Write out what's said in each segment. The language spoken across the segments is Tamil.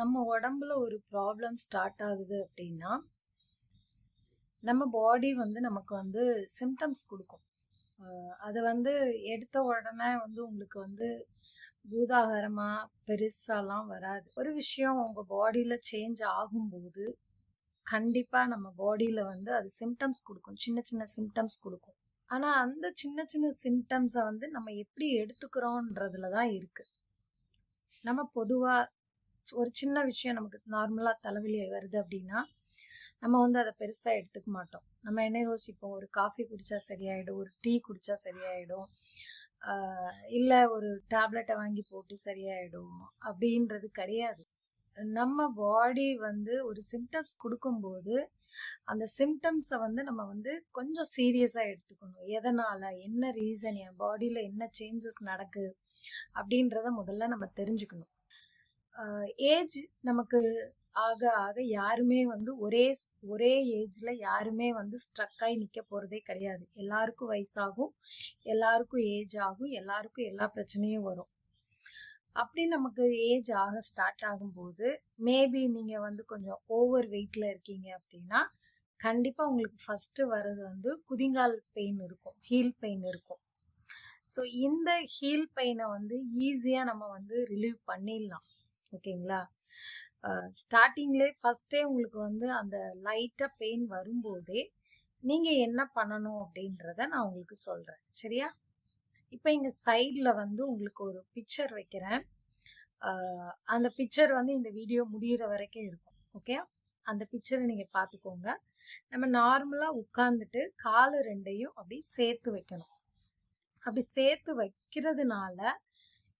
நம்ம உடம்புல ஒரு ப்ராப்ளம் ஸ்டார்ட் ஆகுது அப்படின்னா நம்ம பாடி வந்து நமக்கு வந்து சிம்டம்ஸ் கொடுக்கும். அது வந்து எடுத்த உடனே வந்து உங்களுக்கு வந்து பூதாகரமாக பெருசாலாம் வராது. ஒரு விஷயம் உங்கள் பாடியில் சேஞ்ச் ஆகும்போது கண்டிப்பாக நம்ம பாடியில் வந்து அது சிம்டம்ஸ் கொடுக்கும். சின்ன சின்ன சிம்டம்ஸ் கொடுக்கும். ஆனால் அந்த சின்ன சின்ன சிம்டம்ஸை வந்து நம்ம எப்படி எடுத்துக்கிறோன்றதுல தான் இருக்குது நம்ம பொதுவாக ஒரு சின்ன விஷயம் நமக்கு நார்மலாக தலைவலி வருது அப்படின்னா நம்ம வந்து அதை பெருசாக எடுத்துக்க மாட்டோம். நம்ம என்ன யோசிப்போம்? ஒரு காஃபி குடித்தா சரியாயிடும் ஒரு டீ குடித்தா சரியாயிடும் இல்லை ஒரு டேப்லெட்டை வாங்கி போட்டு சரியாயிடும் அப்படின்றது கிடையாது. நம்ம பாடி வந்து ஒரு சிம்டம்ஸ் கொடுக்கும்போது அந்த சிம்டம்ஸை வந்து நம்ம வந்து கொஞ்சம் சீரியஸாக எடுத்துக்கணும். எதனால்? என்ன ரீசன் என் பாடியில் என்ன சேஞ்சஸ் நடக்குது அப்படின்றத முதல்ல நம்ம தெரிஞ்சுக்கணும். ஏஜ் நமக்கு ஆக ஆக யாருமே வந்து ஒரே ஒரே ஏஜில் யாருமே வந்து ஸ்ட்ரக்காகி நிற்க போகிறதே கிடையாது. எல்லாருக்கும் வயசாகும் எல்லாருக்கும் ஏஜ் ஆகும் எல்லாருக்கும் எல்லா பிரச்சனையும் வரும். அப்படி நமக்கு ஏஜ் ஆக ஸ்டார்ட் ஆகும்போது மேபி நீங்கள் வந்து கொஞ்சம் ஓவர் வெயிட்டில் இருக்கீங்க அப்படின்னா கண்டிப்பாக உங்களுக்கு ஃபஸ்ட்டு வர்றது வந்து குதிங்கால் பெயின் இருக்கும் ஹீல் பெயின் இருக்கும். ஸோ இந்த ஹீல் பெயினை வந்து ஈஸியாக நம்ம வந்து ரிலீவ் பண்ணிடலாம். ஓகேங்களா? ஸ்டார்டிங்லே ஃபஸ்ட்டே உங்களுக்கு வந்து அந்த லைட்டாக பெயின் வரும்போதே நீங்கள் என்ன பண்ணணும் அப்படின்றத நான் உங்களுக்கு சொல்கிறேன் சரியா? இப்போ இங்கே சைடில் வந்து உங்களுக்கு ஒரு பிக்சர் வைக்கிறேன். அந்த பிக்சர் வந்து இந்த வீடியோ முடியிற வரைக்கும் இருக்கும். ஓகே? அந்த பிக்சரை நீங்கள் பார்த்துக்கோங்க. நம்ம நார்மலாக உட்காந்துட்டு காலு ரெண்டையும் அப்படி சேர்த்து வைக்கணும். அப்படி சேர்த்து வைக்கிறதுனால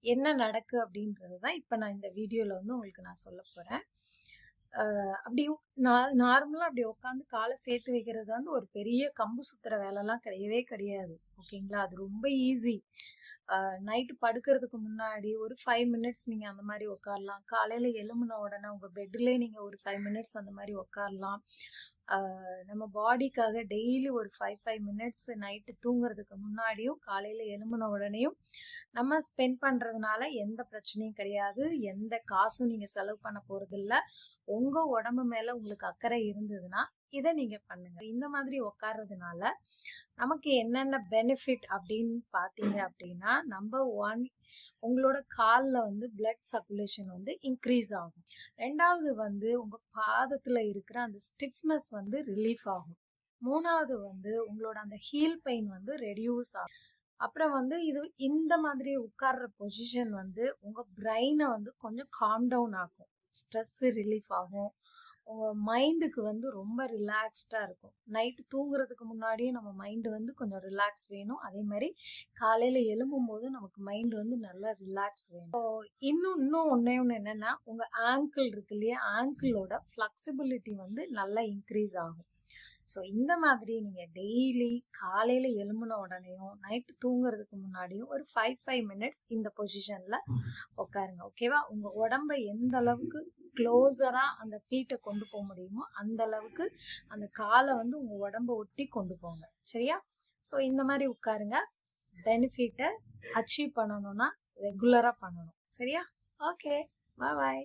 என்ன நடக்கு அப்படின்றது தான் இப்போ நான் இந்த வீடியோவில் வந்து உங்களுக்கு நான் சொல்ல போகிறேன் அப்படி நான் நார்மலாக அப்படி உட்காந்து காலை சேர்த்து வைக்கிறது வந்து ஒரு பெரிய கம்பு சுத்துற வேலைலாம் கிடையவே கிடையாது. ஓகேங்களா? அது ரொம்ப ஈஸி. நைட்டு படுக்கிறதுக்கு முன்னாடி ஒரு ஃபைவ் மினிட்ஸ் நீங்கள் அந்த மாதிரி உட்காரலாம் காலையில் எலும்புன உடனே உங்கள் பெட்லேயே நீங்கள் ஒரு ஃபைவ் மினிட்ஸ் அந்த மாதிரி உட்காரலாம் நம்ம பாடிக்காக டெய்லி ஒரு ஃபைவ் ஃபைவ் மினிட்ஸ் நைட்டு தூங்குறதுக்கு முன்னாடியும் காலையில் எழும்புன உடனேயும் நம்ம ஸ்பெண்ட் பண்ணுறதுனால எந்த பிரச்சனையும் கிடையாது. எந்த காசும் நீங்கள் செலவு பண்ண போகிறதில்ல உங்கள் உடம்பு மேலே உங்களுக்கு அக்கறை இருந்ததுன்னா இதை நீங்கள் பண்ணுங்கள் இந்த மாதிரி உட்கார்றதுனால நமக்கு என்னென்ன பெனிஃபிட் அப்படின்னு பார்த்தீங்க அப்படின்னா நம்பர் ஒன் உங்களோட காலில் வந்து பிளட் சர்க்குலேஷன் வந்து இன்க்ரீஸ் ஆகும். ரெண்டாவது வந்து உங்கள் பாதத்தில் இருக்கிற அந்த ஸ்டிஃப்னஸ் வந்து ரிலீஃப் ஆகும். மூணாவது வந்து உங்களோட அந்த ஹீல் பெயின் வந்து ரெடியூஸ் ஆகும். அப்புறம் வந்து இது இந்த மாதிரி உட்கார்ற பொசிஷன் வந்து உங்கள் பிரெயினை வந்து கொஞ்சம் காம் டவுன் ஆகும் ஸ்ட்ரெஸ்ஸு ரிலீஃப் ஆகும். உங்கள் மைண்டுக்கு வந்து ரொம்ப ரிலாக்ஸ்டாக இருக்கும். நைட்டு தூங்குறதுக்கு முன்னாடியே நம்ம மைண்டு வந்து கொஞ்சம் ரிலாக்ஸ் வேணும். அதே மாதிரி காலையில் எழும்பும் போது நமக்கு மைண்டு வந்து நல்லா ரிலாக்ஸ் வேணும். ஸோ இன்னும் இன்னும் ஒன்றே ஒன்று என்னென்னா உங்கள் ஆங்கிள் இருக்கு இல்லையா? ஆங்கிளோட ஃப்ளெக்சிபிலிட்டி வந்து நல்லா இன்க்ரீஸ் ஆகும். ஸோ இந்த மாதிரி நீங்கள் டெய்லி காலையில் எழும்புன உடனேயும் நைட்டு தூங்குறதுக்கு முன்னாடியும் ஒரு ஃபைவ் ஃபைவ் மினிட்ஸ் இந்த பொசிஷனில் உட்காருங்க ஓகேவா உங்கள் உடம்பை எந்த அளவுக்கு க்ளோஸராக அந்த ஃபீட்டை கொண்டு போக முடியுமோ அந்த அளவுக்கு அந்த காலை வந்து உங்கள் உடம்பை ஒட்டி கொண்டு போங்க சரியா? ஸோ இந்த மாதிரி உட்காருங்க பெனிஃபிட்டை அச்சீவ் பண்ணணும்னா ரெகுலராக பண்ணணும் சரியா? Okay bye